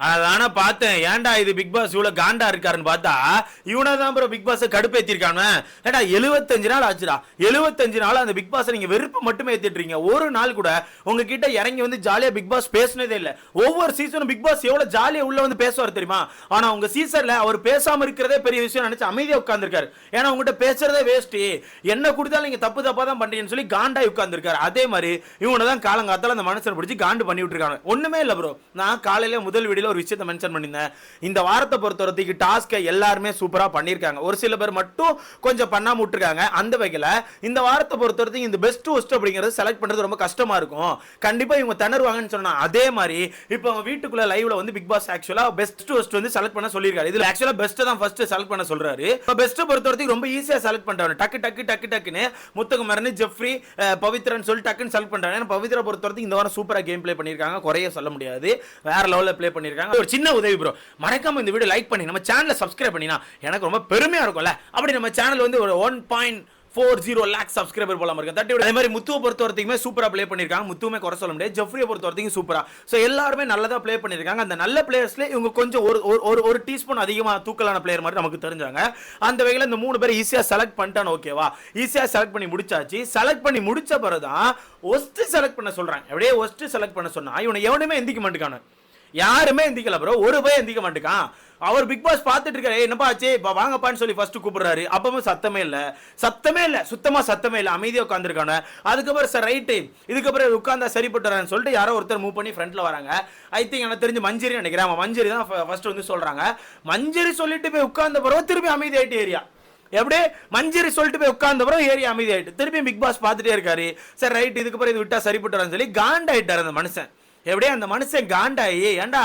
அதான பார்த்தேன். ஏன்டா இது பிக் பாஸ் இவ்வளவு காண்டா இருக்காருன்னு பார்த்தா இவனை தான் ப்ரோ பிக் பாஸ் கடுப்பேத்திருக்கானு. ஏடா எழுபத்தஞ்சு நாள் ஆச்சுடா. எழுபத்தஞ்சு நாள் அந்த பிக் பாஸ் நீங்க வெறுப்பு மட்டுமே ஏத்திட்டு ஒரு நாள் கூட உங்ககிட்ட இறங்கி வந்து ஜாலியா பிக் பாஸ் பேசினதே இல்ல. ஒவ்வொரு சீசனும் பிக் பாஸ் எவ்வளவு ஜாலியா உள்ள வந்து பேசுவார் தெரியுமா? ஆனா உங்க சீசன்ல அவர் பேசாம இருக்கிறதே பெரிய விஷயம் நினைச்சு அமைதியா உட்கார்ந்துருக்காரு. ஏன்னா உங்ககிட்ட பேசுறதே வேஸ்ட் என்ன கொடுத்தாலும் நீங்க தப்பு தப்பா தான் பண்றீங்கன்னு சொல்லி காண்டாய் உட்கார்ந்துருக்காரு. அதே மாதிரி இவனை தான் காலங்காத்தால அந்த மனுஷனை பிடிச்சி காண்டு பண்ணி விட்டுருக்காங்க ஒண்ணுமே இல்ல ப்ரோ நான் காலையில முதல் வீடியோல ஒரு விஷயத்தை மென்ஷன் பண்ணியிருந்தேன். இந்த வாரத்தை பொறுத்த வரைக்கும் டாஸ்கை எல்லாருமே சூப்பரா பண்ணியிருக்காங்க. ஒரு சில பேர் மட்டும் கொஞ்சம் பண்ணாம விட்டுருக்காங்க. அந்த வகையில் இந்த வாரத்தை பொறுத்த வரைக்கும் இந்த பெஸ்ட் ஒஸ்ட் அப்படிங்கிறது செலக்ட் பண்றது ரொம்ப கஷ்டமா இருக்கும். கண்டிப்பா இவங்க திணறுவாங்கன்னு சொன்னால் அதே மாதிரி இப்போ அவங்க வீட்டுக்குள்ள லைவ்ல வந்து Bigg Boss actually best worst வந்து செலக்ட் பண்ண சொல்லியிருக்காரு. இதுல ஆக்சுவலா பெஸ்ட் தான் ஃபர்ஸ்ட் செலக்ட் பண்ண சொல்றாரு. இப்போ பெஸ்ட் பொறுத்த வரைக்கும் ரொம்ப ஈஸியா செலக்ட் பண்றாரு டக்கு டக்கு டக்கு டக்குன்னு முத்துக்குமரன் ஜெஃப்ரி பவித்ரன் சொல்லி டக்குன்னு செலக்ட் பண்ணுறாங்க ஏன்னா பவித்ரா பொறுத்த வரைக்கும் இந்த வாரம் சூப்பரா கேம் ப்ளே பண்ணியிருக்காங்க. குறைய சொல்ல முடியாது. வேற லெவலில் ப்ளே பண்ணியிருக்காங்க. ஒரு சின்ன உதவி ப்ரோ மறக்காம இந்த வீடியோ லைக் பண்ணி நம்ம சேனலை சப்ஸ்கிரைப் பண்ணினா எனக்கு ரொம்ப பெருமையா இருக்கும்ல. அப்படி நம்ம சேனல் வந்து ஒரு one point four zero lakh subscriber போல இருக்கு. தட்டி அதே மாதிரி முத்துவை பொறுத்த வரைக்குமே சூப்பராக ப்ளே பண்ணியிருக்காங்க முத்துவுமே குறை சொல்ல முடியாது. ஜெஃப்ரியை பொறுத்த வரைக்கும் சூப்பராக ஸோ எல்லாருமே நல்லதாக ப்ளே பண்ணியிருக்காங்க அந்த நல்ல பிளேயர்ஸ்ல இவங்க கொஞ்சம் ஒரு ஒரு- ஒரு ஒரு டீஸ்பூன் அதிகமாக தூக்கலான பிளேயர் மாதிரி நமக்கு தெரிஞ்சாங்க. அந்த வகையில் இந்த மூணு பேர் ஈஸியாக செலக்ட் பண்ணிட்டான் ஓகேவா ஈஸியாக செலக்ட் பண்ணி முடிச்சாச்சு. செலக்ட் பண்ணி முடிச்ச பிறகு தான் ஒஸ்ட்டு செலக்ட் பண்ண சொல்கிறாங்க அப்படியே ஒஸ்ட்டு செலக்ட் பண்ண சொன்னால் இவனை எவனுமே எந்திக்க மாட்டேங்கானு யாருமே எந்திக்கல ப்ரோ ஒரு பையன் எந்திக்க மாட்டேக்கான் அவர் பிக் பாஸ் பார்த்துட்டு இருக்காரு. என்னப்பா ஆச்சு? இப்போ வாங்கப்பான்னு சொல்லி ஃபர்ஸ்ட் கூப்பிடுறாரு. அப்பவும் சத்தமே இல்லை. சத்தமே இல்லை. சுத்தமாக சத்தமே இல்லை. அமைதியாக உட்காந்துருக்கானு அதுக்கப்புறம் சார் ரைட்டு இதுக்கப்புறம் உட்காந்தா சரிப்பட்டுறான்னு சொல்லிட்டு யாரோ ஒருத்தர் மூவ் பண்ணி ஃப்ரண்ட்ல வராங்க. ஐ திங்க் எனக்கு தெரிஞ்சு மஞ்சரி நினைக்கிறேன். அவன் மஞ்சரி தான் ஃபர்ஸ்ட் வந்து சொல்கிறாங்க மஞ்சரி சொல்லிட்டு போய் உட்கார்ந்த பிறகு திரும்பி அமைதி ஆயிட்டு ஏரியா. எப்படி? மஞ்சரி சொல்லிட்டு போய் உட்கார்ந்த பிறகு ஏரியா அமைதியாயிட்டு. திரும்பி திருப்பி பிக் பாஸ் பார்த்துட்டே இருக்காரு. சார் ரைட் இதுக்கப்புறம் இது விட்டா சரிப்பட்டுறான்னு சொல்லி காண்டாயிட்டார் அந்த மனுஷன். எப்படியே அந்த மனுஷன் காண்டாயி ஏன்டா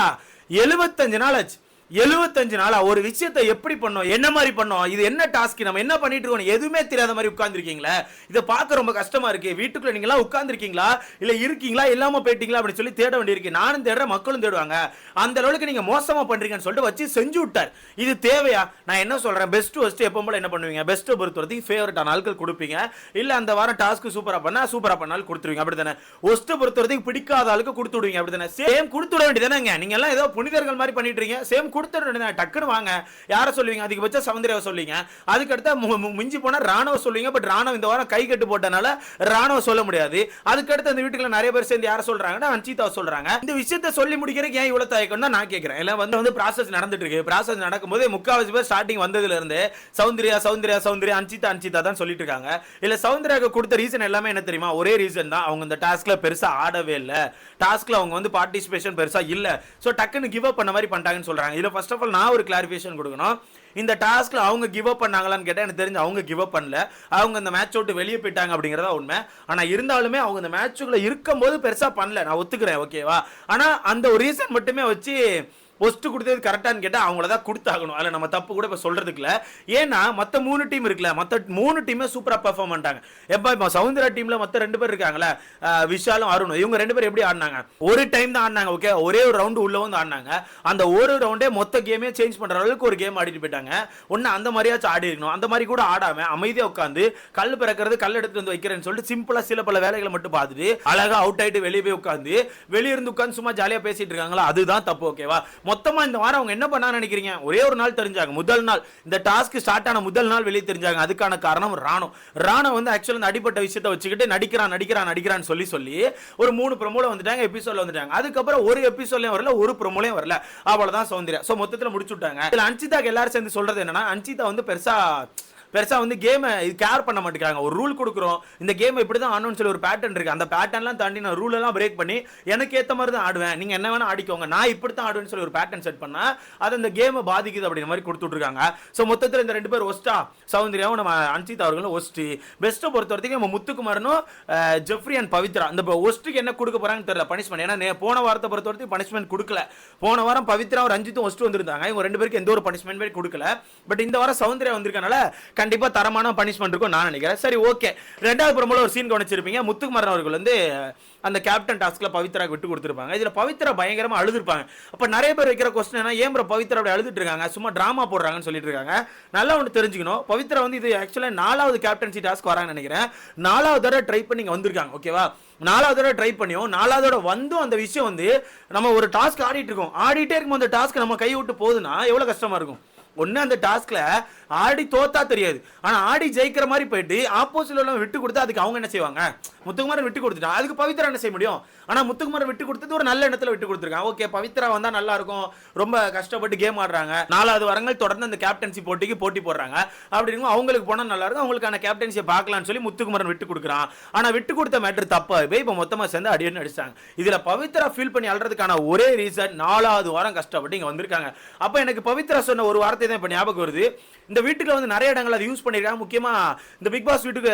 எழுபத்தஞ்சு நாள் ஆச்சு. எழுபத்தஞ்சு நாளா ஒரு விஷயத்தை எப்படி பண்ணோம்? என்ன மாதிரி பண்ணோம்? இது என்ன டாஸ்க் நம்ம என்ன பண்ணிட்டு இருக்கோம் எதுவுமே தெரியாத மாதிரி உட்காந்துருக்கீங்களே இதை பார்க்க ரொம்ப கஷ்டமா இருக்கு. வீட்டுக்குள்ள நீங்களா உட்காந்துருக்கீங்களா இல்ல இருக்கீங்களா? இல்லாம போயிட்டீங்களா? அப்படின்னு சொல்லி தேட வேண்டியிருக்கு. நானும் தேடுறேன் மக்களும் தேடுவாங்க. அந்த அளவுக்கு நீங்க மோசமா பண்றீங்கன்னு சொல்லிட்டு வச்சு செஞ்சு விட்டார். இது தேவையா? நான் என்ன சொல்றேன்? பெஸ்ட் ஃபர்ஸ்ட் எப்போ போல என்ன பண்ணுவீங்க? பெஸ்ட்டை பொறுத்தவரைக்கும் ஃபேவரட்டான ஆட்கள் கொடுப்பீங்க. இல்ல அந்த வாரம் டாஸ்க் சூப்பரா பண்ணா சூப்பரா பண்ணாலும் கொடுத்துருவீங்க. அப்படித்தானே? தானே ஒஸ்ட்டை பொறுத்தவரைக்கும் பிடிக்காத ஆளுக்கு கொடுத்து விடுவீங்க. அப்படித்தானே? சேம் கொடுத்து விட வேண்டியதானேங்க நீங்க எல்லாம் ஏதோ புனிதர்கள் மாதிரி பண்ணிட்டு இருக்கீங்க. சேம் விட டக்குன்னு வாங்க. யாரை சொல்லுவீங்க? அதிகபட்சம் சௌந்தர்யாவை சொல்லுவீங்க. அதுக்கு அடுத்த மு- மிஞ்சி போனால் ராணுவ சொல்லுவீங்க. பட் ராணுவ இந்த வாரம் கை கட்டு போட்டனால ராணுவ சொல்ல முடியாது. அதுக்கடுத்து அந்த வீட்டுக்குள்ள நிறைய பேர் சேர்ந்து யாரை சொல்றாங்கன்னா அஞ்சிதாவை சொல்றாங்க. இந்த விஷயத்த சொல்லி முடிக்கிறதுக்கு ஏன் இவ்வளவு தயக்கம் தான் நான் கேட்கிறேன். எல்லாம் வந்து வந்து ப்ராசஸ் நடந்துட்டு இருக்கு. ப்ராசஸ் நடக்கும்போது முக்காவாசி பேர் ஸ்டார்டிங் வந்ததுல இருந்து சௌந்தர்யா சௌந்தர்யா சௌந்தர்யா அஞ்சிதா அஞ்சிதா தான் சொல்லிட்டு இருக்காங்க. இல்ல சௌந்தர்யாவுக்கு கொடுத்த ரீசன் எல்லாமே என்ன தெரியுமா? ஒரே ரீசன் தான். அவங்க இந்த டாஸ்க்ல பெருசா ஆடவே இல்லை. டாஸ்க்ல அவங்க வந்து பார்ட்டிசிபேஷன் பெருசா இல்ல. ஸோ டக்குன்னு கிவ் அப் பண்ண மாதிரி பண்ணிட்டாங்கன்னு சொல்றாங்க. இதில் ஃபர்ஸ்ட் ஆஃப் ஆல் நான் ஒரு கிளாரிஃபிகேஷன் கொடுக்கணும். இந்த டாஸ்க்கில் அவங்க கிவ் அப் பண்ணாங்களான்னு கேட்டால் எனக்கு தெரிஞ்சு அவங்க கிவ் அப் பண்ணல. அவங்க இந்த மேட்ச் விட்டு வெளியே போயிட்டாங்க அப்படிங்கறதா உண்மை. ஆனால் இருந்தாலுமே அவங்க இந்த மேட்சுக்குள்ளே இருக்கும்போது பெருசா பண்ணல. நான் ஒத்துக்கிறேன் ஓகேவா ஆனா அந்த ஒரு ரீசன் மட்டுமே வச்சு ஃபர்ஸ்ட் கொடுத்தது கரெக்டான்னு கேட்டால் அவங்கள தான் கொடுத்தாகணும். அதில் நம்ம தப்பு கூட இப்போ சொல்கிறதுக்குல ஏன்னா மற்ற மூணு டீம் இருக்குல்ல மற்ற மூணு டீமே சூப்பராக பெர்ஃபார்ம் பண்ணிட்டாங்க. எப்போ இப்போ சவுந்தரா டீமில் மற்ற ரெண்டு பேர் இருக்காங்களே விஷாலும் அருணும் இவங்க ரெண்டு பேர் எப்படி ஆடினாங்க? ஒரு டைம் தான் ஆடினாங்க ஓகே ஒரே ஒரு ரவுண்டு உள்ள வந்து ஆடினாங்க. அந்த ஒரு ரவுண்டே மொத்த கேமே சேஞ்ச் பண்ணுற அளவுக்கு ஒரு கேம் ஆடிட்டு போயிட்டாங்க. ஒன்று அந்த மாதிரியாச்சும் ஆடி இருக்கணும். அந்த மாதிரி கூட ஆடாமல் அமைதியாக உட்காந்து கல் பிறக்கிறது கல் எடுத்து வந்து வைக்கிறேன்னு சொல்லிட்டு சிம்பிளாக சில பல வேலைகளை மட்டும் பார்த்துட்டு அழகாக அவுட் ஆயிட்டு வெளியே போய் உட்காந்து வெளியே இருந்து உட்காந்து சும்மா ஜாலியாக பேசிட்டு இருக்காங்களா? அதுதான் தப்பு ஓகேவா மொத்தமாக இந்த வாரம் அவங்க என்ன பண்ணா நினைக்கிறீங்க? ஒரே ஒரு நாள் தெரிஞ்சாங்க. முதல் நாள். இந்த டாஸ்க் ஸ்டார்ட் ஆன முதல் நாள் வெளியே தெரிஞ்சாங்க. அதுக்கான காரணம் ராணோ. ராணோ வந்து ஆக்சுவலாக இந்த அடிப்பட்ட விஷயத்தை வச்சுக்கிட்டு நடிக்கிறான் நடிக்கிறான் நடிக்கிறான்னு சொல்லி சொல்லி ஒரு மூணு ப்ரொமோல வந்துட்டாங்க எபிசோட்ல வந்துட்டாங்க. அதுக்கப்புறம் ஒரு எபிசோட்லையும் வரல ஒரு ப்ரொமோலையும் வரல. அவ்வளோதான் சௌந்தர்யா. ஸோ மொத்தத்தில் முடிச்சு விட்டாங்க இதுல அன்சிதாக்கு எல்லாரும் சேர்ந்து சொல்றது என்னன்னா அன்சிதா வந்து பெருசாக பெருசா வந்து கேமை இது கேர் பண்ண மாட்டேங்கிறாங்க. ஒரு ரூல் கொடுக்குறோம். இந்த கேம் இப்படி தான் ஆடணும்னு சொல்லி ஒரு பேட்டர்ன் இருக்கு. அந்த பேட்டர்ன்லாம் தாண்டி நான் ரூல் எல்லாம் பிரேக் பண்ணி எனக்கு ஏத்த மாதிரி தான் ஆடுவேன். நீங்க என்ன வேணா ஆடிக்கோங்க. நான் இப்படி தான் ஆடுவேன்னு சொல்லி ஒரு பேட்டர்ன் செட் பண்ணா அது அந்த கேமை பாதிக்குது அப்படிங்கிற மாதிரி கொடுத்துட்ருக்காங்க ஸோ மொத்தத்தில் இந்த ரெண்டு பேர் ஒஸ்டா சௌந்தர்யாவும் நம்ம அன்சித் அவர்களும் ஒஸ்டி. பெஸ்ட்டை பொறுத்த வரைக்கும் நம்ம முத்துக்குமாரனும் ஜெஃப்ரி அண்ட் பவித்ரா. இந்த ஒஸ்ட்டுக்கு என்ன கொடுக்க போறாங்கன்னு தெரியல பனிஷ்மெண்ட் ஏன்னா போன வாரத்தை பொறுத்த வரைக்கும் பனிஷ்மெண்ட் கொடுக்கல. போன வாரம் பவித்ரா ஒரு அஞ்சித்தும் ஒஸ்ட்டு வந்திருந்தாங்க. இவங்க ரெண்டு பேருக்கு எந்த ஒரு பனிஷ்மெண்ட் கொடுக்கல. பட் இந்த வாரம் சௌந்தர்யா வந்திருக்கனால கண்டிப்பாக தரமான பனிஷ்மெண்ட் இருக்கும் நான் நினைக்கிறேன். சரி ஓகே ரெண்டாவது ப்ரோமோல ஒரு சீன் கவனிச்சிருப்பீங்க. முத்துக்குமரன் அவர்கள் வந்து அந்த கேப்டன் டாஸ்க்ல பவித்ராக்கு விட்டு கொடுத்துருப்பாங்க. இதுல பவித்ரா பயங்கரமா அழுதுருப்பாங்க. அப்ப நிறைய பேர் வைக்கிற கொஸ்டின் என்ன ஏன் ப்ரோ பவித்ரா அப்படி அழுதுட்டு இருக்காங்க? சும்மா டிராமா போடுறாங்கன்னு சொல்லிட்டு இருக்காங்க. நல்லா ஒன்று தெரிஞ்சுக்கணும். பவித்ரா வந்து இது ஆக்சுவலாக நாலாவது கேப்டன்சி டாஸ்க் வராங்கன்னு நினைக்கிறேன். நாலாவது தடவை ட்ரை பண்ணி இங்கே வந்திருக்காங்க ஓகேவா நாலாவது தடவை ட்ரை பண்ணியும் நாலாவது தடவை வந்தும் அந்த விஷயம் வந்து நம்ம ஒரு டாஸ்க் ஆடிட்டு இருக்கோம். ஆடிட்டே இருக்கும் அந்த டாஸ்க் நம்ம கை விட்டு போகுதுன்னா எவ்வளோ கஷ்டமா இருக்கும்? ஒன்று அந்த டாஸ்கில் ஆடி தோத்தா தெரியாது. ஆனால் ஆடி ஜெயிக்கிற மாதிரி போயிட்டு ஆப்போசிட்ல உள்ள விட்டு கொடுத்தா அதுக்கு அவங்க என்ன செய்வாங்க? முத்துக்குமாரன் விட்டு கொடுத்துட்டா அதுக்கு பவித்ரா என்ன செய்ய முடியும்? ஆனால் முத்துக்குமாரன் விட்டு கொடுத்தது ஒரு நல்ல இடத்துல விட்டு கொடுத்துருக்காங்க ஓகே பவித்ரா வந்தால் நல்லா இருக்கும். ரொம்ப கஷ்டப்பட்டு கேம் ஆடுறாங்க. நாலாவது வரங்கள் தொடர்ந்து அந்த கேப்டன்சி போட்டிக்கு போட்டி போடுறாங்க. அப்படி இருக்கும் அவங்களுக்கு போனால் நல்லா இருக்கும். அவங்களுக்கான கேப்டன்சியை பார்க்கலாம்னு சொல்லி முத்துக்குமாரன் விட்டு கொடுக்குறான். ஆனால் விட்டு கொடுத்த மேட்ரு தப்பா போய் இப்போ மொத்தமாக சேர்ந்து அடியன்னு அடிச்சாங்க இதில் பவித்ரா ஃபீல் பண்ணி அழுறதுக்கான ஒரே ரீசன் நாலாவது வாரம் கஷ்டப்பட்டு இங்கே வந்திருக்காங்க. அப்போ எனக்கு பவித்ரா சொன்ன ஒரு வார்த்தை தான் இப்போ ஞாபகம் வருது. இந்த வீட்டுக்குள்ள வந்து நிறைய இடங்கள் அதை யூஸ் பண்ணிருக்காங்க. முக்கியமாக இந்த பிக் பாஸ் வீட்டுக்கு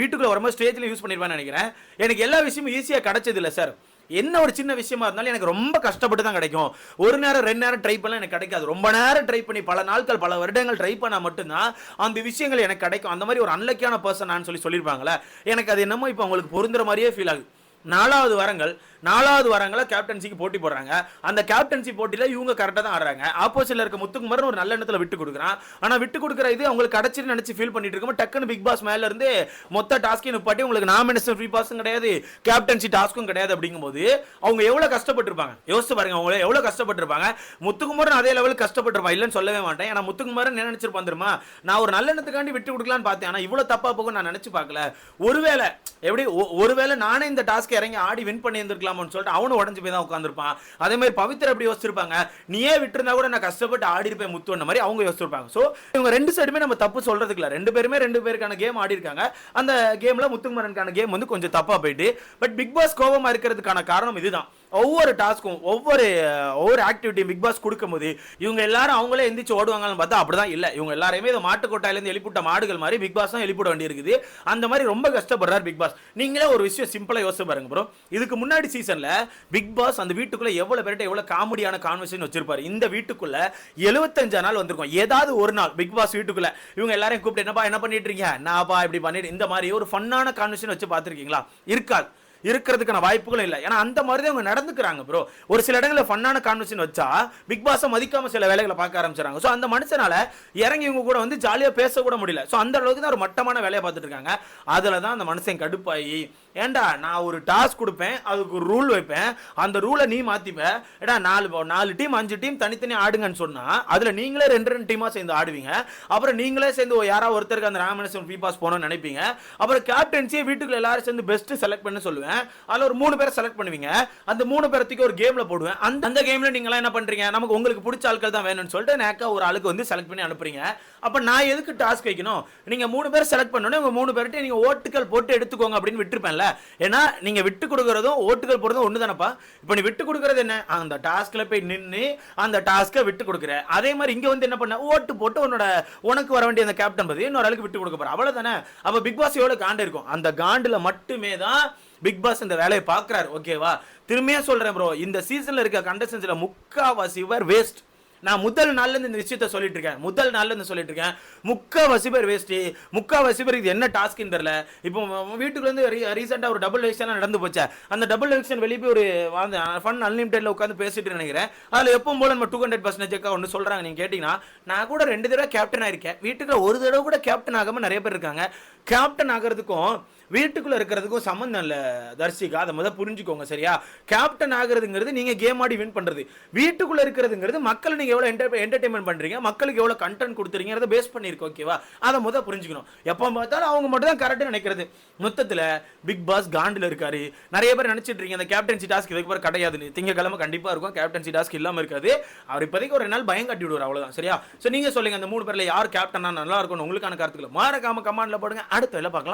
வீட்டுக்குள்ள வரும்போது ஸ்டேஜ்ல யூஸ் பண்ணிருப்பான்னு நினைக்கிறேன். எனக்கு எல்லா விஷயமும் ஈஸியாக கிடைச்சது சார் என்ன ஒரு சின்ன விஷயமா இருந்தாலும் எனக்கு ரொம்ப கஷ்டப்பட்டு தான் கிடைக்கும். ஒரு நேரம் ரெண்டு நேரம் ட்ரை பண்ணலாம் எனக்கு கிடைக்காது. ரொம்ப நேரம் ட்ரை பண்ணி பல நாட்கள் பல வருடங்கள் ட்ரை பண்ணால் மட்டும்தான் அந்த விஷயங்கள் எனக்கு கிடைக்கும். அந்த மாதிரி ஒரு அன்லக்கியான பர்சன் நான் சொல்லி சொல்லியிருப்பாங்களே எனக்கு அது என்னமோ இப்போ அவங்களுக்கு பொருந்துற மாதிரியே ஃபீல் ஆகுது. நாலாவது வாரங்கள் நாலாவது வாரங்களை கேப்டன்சிக்கு போட்டி போடுறாங்க. அந்த கேப்டன்சி போட்டியில் இவங்க கரெக்டாக தான் ஆடுறாங்க. ஆப்போசிட்ல இருக்க முத்துக்குமரன் ஒரு நல்ல எண்ணத்தில் விட்டு கொடுக்குறான். ஆனால் விட்டு கொடுக்குற இது அவங்களுக்கு கிடைச்சின்னு நினச்சி ஃபீல் பண்ணிட்டு இருக்கும் டக்குன்னு பிக் பாஸ் மேலே இருந்து மொத்த டாஸ்கையும் நிப்பாட்டி உங்களுக்கு நாமினேஷன் ஃப்ரீ பாஸும் கிடையாது கேப்டன்சி டாஸ்க்கும் கிடையாது அப்படிங்கும்போது அவங்க எவ்வளோ கஷ்டப்பட்டிருப்பாங்க? யோசிச்சு பாருங்க அவங்க எவ்வளோ கஷ்டப்பட்டிருப்பாங்க? முத்துக்குமரன் அதே லெவலுக்கு கஷ்டப்பட்டிருப்பான் இல்லைன்னு சொல்லவே மாட்டேன். ஏன்னா முத்துக்குமரன் என்ன நினைச்சிருப்பான் தெரியுமா? நான் ஒரு நல்ல எண்ணத்துக்காண்டி விட்டு கொடுக்கலான்னு பார்த்தேன். ஆனால் இவ்வளோ தப்பாக போகும் நான் நினச்சி பார்க்கல. ஒருவேளை எப்படி ஒருவேளை நானே இந்த டாஸ்க் இறங்கி ஆடி வின் பண்ணி இருந்திருக்கலாம்னு சொல்லிட்டு அவனும் உடஞ்சு போய் தான் உட்காந்துருப்பான் அதே மாதிரி பவித்ரா அப்படி யோசிச்சிருப்பாங்க? நீயே விட்டுருந்தா கூட நான் கஷ்டப்பட்டு ஆடி இருப்பேன் முத்துன்ற மாதிரி அவங்க யோசிச்சிருப்பாங்க. ஸோ இவங்க ரெண்டு சைடுமே நம்ம தப்பு சொல்றதுக்கு இல்ல. ரெண்டு பேருமே ரெண்டு பேருக்கான கேம் ஆடி இருக்காங்க. அந்த கேம்ல முத்துக்குமரனுக்கான கேம் வந்து கொஞ்சம் தப்பா போயிட்டு பட் பிக் பாஸ் கோபமா இருக்கிறதுக்கான காரணம் இதுதான். ஒவ்வொரு டாஸ்க்கும் ஒவ்வொரு ஒவ்வொரு ஆக்டிவிட்டி பிக் பாஸ் கொடுக்கும்போது இவங்க எல்லாரும் அவங்களே எந்திரிச்சு ஓடுவாங்கன்னு பார்த்தா அப்படிதான் இல்லை. இவங்க எல்லாரையுமே இந்த மாட்டு கொட்டாயிலேருந்து எழுப்பிட்ட மாடுகள் மாதிரி பிக் பாஸ் தான் எழுப்பிட வேண்டி இருக்குது அந்த மாதிரி ரொம்ப கஷ்டப்படுறாரு பிக் பாஸ். நீங்களே ஒரு விஷயம் சிம்பிளாக யோசிச்சு பாருங்க ப்ரோ இதுக்கு முன்னாடி சீசனில் பிக் பாஸ் அந்த வீட்டுக்குள்ளே எவ்வளோ பேர்ட்ட எவ்வளோ காமெடியான கான்வர்சேஷன் வச்சிருப்பாரு. இந்த வீட்டுக்குள்ளே எழுபத்தஞ்சா நாள் வந்திருக்கும். ஏதாவது ஒரு நாள் பிக் பாஸ் வீட்டுக்குள்ளே இவங்க எல்லாரையும் கூப்பிட்டு என்னப்பா என்ன பண்ணிட்டு இருக்கீங்க? நான்ப்பா இப்படி பண்ணிட்டு இந்த மாதிரி ஒரு ஃபன்னான கான்வர்சேஷன் வச்சு பார்த்துருக்கீங்களா? இருக்காது. இருக்கிறதுக்கான வாய்ப்புகளும் இல்லை. ஏன்னா அந்த மாதிரி அவங்க நடந்துக்கிறாங்க ப்ரோ ஒரு சில இடங்களில் ஃபன்னான கான்வர்சேஷன் வச்சா பிக் பாஸை மதிக்காம சில வேலைகளை பார்க்க ஆரம்பிச்சாங்க ஸோ அந்த மனுஷனால இறங்கி இவங்க கூட வந்து ஜாலியாக பேசக்கூட முடியல. ஸோ அந்த அளவுக்கு தான் ஒரு மட்டமான வேலையை பார்த்துட்டு இருக்காங்க. அதில் தான் அந்த மனுஷன் கடுப்பாகி ஏண்டா நான் ஒரு டாஸ்க் கொடுப்பேன் அதுக்கு ஒரு ரூல் வைப்பேன். அந்த ரூலை நீ மாத்திப்ப. ஏடா நாலு நாலு டீம் அஞ்சு டீம் தனித்தனி ஆடுங்கன்னு சொன்னா அதுல நீங்களே ரெண்டு ரெண்டு டீமா சேர்ந்து ஆடுவீங்க. அப்புறம் நீங்களே சேர்ந்து யாராவது ஒருத்தருக்கு அந்த ராமேஸ்வரம் பி பாஸ் போகணும்னு நினைப்பீங்க. அப்புறம் கேப்டன்சியை வீட்டுக்குள்ள எல்லாரும் சேர்ந்து பெஸ்ட் செலக்ட் பண்ண சொல்லுவேன். அதில் ஒரு மூணு பேரை செலக்ட் பண்ணுவீங்க. அந்த மூணு பேரத்துக்கு ஒரு கேமில் போடுவேன். அந்த அந்த கேமில் நீங்களாம் என்ன பண்ணுறீங்க நமக்கு உங்களுக்கு பிடிச்ச ஆட்கள் தான் வேணும்னு சொல்லிட்டு நேக்கா ஒரு ஆளுக்கு வந்து செலக்ட் பண்ணி அனுப்புறீங்க. அப்போ நான் எதுக்கு டாஸ்க் வைக்கணும்? நீங்கள் மூணு பேர் செலக்ட் பண்ணணும் உங்கள் மூணு பேர்கிட்ட நீங்கள் ஓட்டுகள் போட்டு எடுத்துக்கோங்க அப்படின்னு விட்டுருப்பேன்ல. ஏன்னா நீங்கள் விட்டு கொடுக்குறதும் ஓட்டுகள் போடுறதும் ஒன்று தானப்பா இப்போ நீ விட்டு கொடுக்கறது என்ன? அந்த டாஸ்கில் போய் நின்று அந்த டாஸ்க்கை விட்டு கொடுக்குற. அதே மாதிரி இங்கே வந்து என்ன பண்ண? ஓட்டு போட்டு உன்னோட உனக்கு வர வேண்டிய அந்த கேப்டன் பதவி இன்னொரு ஆளுக்கு விட்டு கொடுக்க அவ்வளோ தானே அப்போ பிக் பாஸ் எவ்வளோ காண்டு இருக்கும்? அந்த காண்டில் மட்டுமே தான் பிக் பாஸ் இந்த வேலையை பார்க்குறாரு. ஓகேவா திரும்பியே சொல்கிறேன் ப்ரோ இந்த சீசனில் இருக்க கண்டஸ்டன்ஸில் முக்காவாசி பேர் வேஸ்ட் நான் முதல் நாள்லேருந்து இந்த விஷயத்த சொல்லிட்டு இருக்கேன். முதல் நாள்லேருந்து சொல்லிட்டு இருக்கேன். முக்கால்வாசி பேர் வேஸ்ட்டு முக்கால்வாசி பேர் இது என்ன டாஸ்க்னு தெரில இப்போ வீட்டுக்குள்ளேருந்து ரீ ரீசெண்டாக ஒரு டபுள் எலெக்ஷனாக நடந்து போச்சு. அந்த டபுள் எலெக்ஷன் வெளியே போய் ஒரு ஃபன் அன்லிமிட்டட்ல உட்காந்து பேசிட்டு நினைக்கிறேன். அதில் எப்பவும் போல நம்ம டூ ஹண்ட்ரட் பர்சன்டேஜ் ஒன்று சொல்கிறாங்க நீங்கள் கேட்டிங்கன்னா நான் கூட ரெண்டு தடவை கேப்டன் ஆயிருக்கேன். வீட்டுக்குள்ள ஒரு தடவை கூட கேப்டன் ஆகாமல் நிறைய பேர் இருக்காங்க. கேப்டன் ஆகிறதுக்கும் வீட்டுக்குள்ள இருக்கிறதுக்கும் சம்மந்தம் இல்லை தர்சிகா அதை முதல் புரிஞ்சுக்கோங்க சரியா? கேப்டன் ஆகுறதுங்கிறது நீங்க கேம் ஆடி வின் பண்றது. வீட்டுக்குள்ள இருக்கிறதுங்கிறது மக்களை நீங்க எவ்வளவு என்டர்டைன்மெண்ட் பண்றீங்க மக்களுக்கு எவ்வளவு கண்டென்ட் கொடுத்துறீங்கிறத பேஸ் பண்ணிருக்கோம் ஓகேவா அதை முதல் புரிஞ்சுக்கணும். எப்போ பார்த்தாலும் அவங்க மட்டும் தான் கரெக்டாக நினைக்கிறது. மொத்தத்தில் பிக் பாஸ் காண்டில் இருக்காரு. நிறைய பேர் நினைச்சிட்டு இருக்கீங்க அந்த கேப்டன்சி டாஸ்க் இதுக்கு பேர் கிடையாதுன்னு. திங்கக்கிழமை கண்டிப்பாக இருக்கும் கேப்டன்சி டாஸ்க் இல்லாமல் இருக்காது. அவர் இப்போதைக்கு ஒரு நாள் பயம் கட்டி விடுவார் அவ்வளோதான் சரியா? ஸோ நீங்க சொல்லுங்க அந்த மூணு பேரில் யார் கேப்டனா நல்லா இருக்கும்னு உங்களுக்கான கருத்துக்களை. மாறக்காம கமாண்டில் போடுங்க. அடுத்த வேலை பார்க்கலாம்.